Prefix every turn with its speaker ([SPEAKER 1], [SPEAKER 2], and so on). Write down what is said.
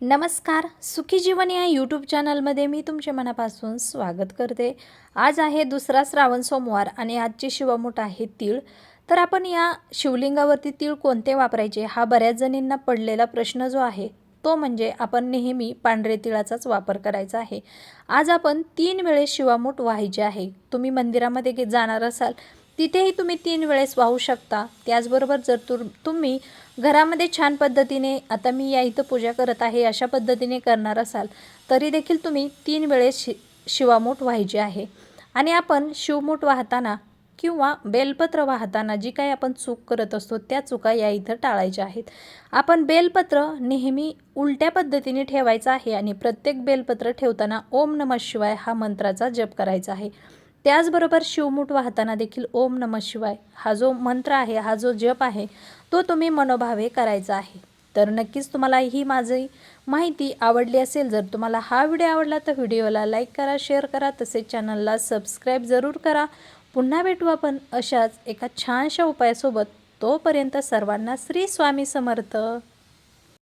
[SPEAKER 1] नमस्कार सुखी जीवन या यूट्यूब चॅनलमध्ये मी तुमचे मनापासून स्वागत करते. आज आहे दुसरा श्रावण सोमवार आणि आजची शिवमूठ आहे तीळ. तर आपण या शिवलिंगावरती तीळ कोणते वापरायचे हा बऱ्याच जणींना पडलेला प्रश्न जो आहे तो म्हणजे आपण नेहमी पांढरे तिळाचाच वापर करायचा आहे. आज आपण तीन वेळेस शिवामूठ व्हायचे आहे. तुम्ही मंदिरामध्ये जाणार असाल तिथेही तुम्ही तीन वेळेस वाहू शकता. त्याचबरोबर जर तु तुम्ही घरामध्ये छान पद्धतीने आता मी या इथं पूजा करत आहे अशा पद्धतीने करणार असाल तरी देखील तुम्ही तीन वेळेस शि शिवामूठ व्हायचे आहे. आणि आपण शिवमूठ वाहताना किंवा बेलपत्र वाहताना जी काही आपण चूक करत असतो त्या चुका या इथं टाळायच्या आहेत. आपण बेलपत्र नेहमी उलट्या पद्धतीने ठेवायचं आहे आणि प्रत्येक बेलपत्र ठेवताना ओम नमः शिवाय हा मंत्राचा जप करायचा आहे. त्याचबरोबर शिवमूठ वाहताना देखील ओम नमः शिवाय हा जो मंत्र आहे हा जो जप आहे तो तुम्ही मनोभावे करायचा आहे. तर नक्कीच तुम्हाला ही माझी माहिती आवडली असेल जर तुम्हाला हा व्हिडिओ आवडला तर व्हिडिओला लाईक करा शेअर करा तसेच चॅनलला सबस्क्राईब जरूर करा. पुन्हा भेटू आपण अशाच एका छानशा उपायासोबत. तोपर्यंत सर्वांना श्री स्वामी समर्थ.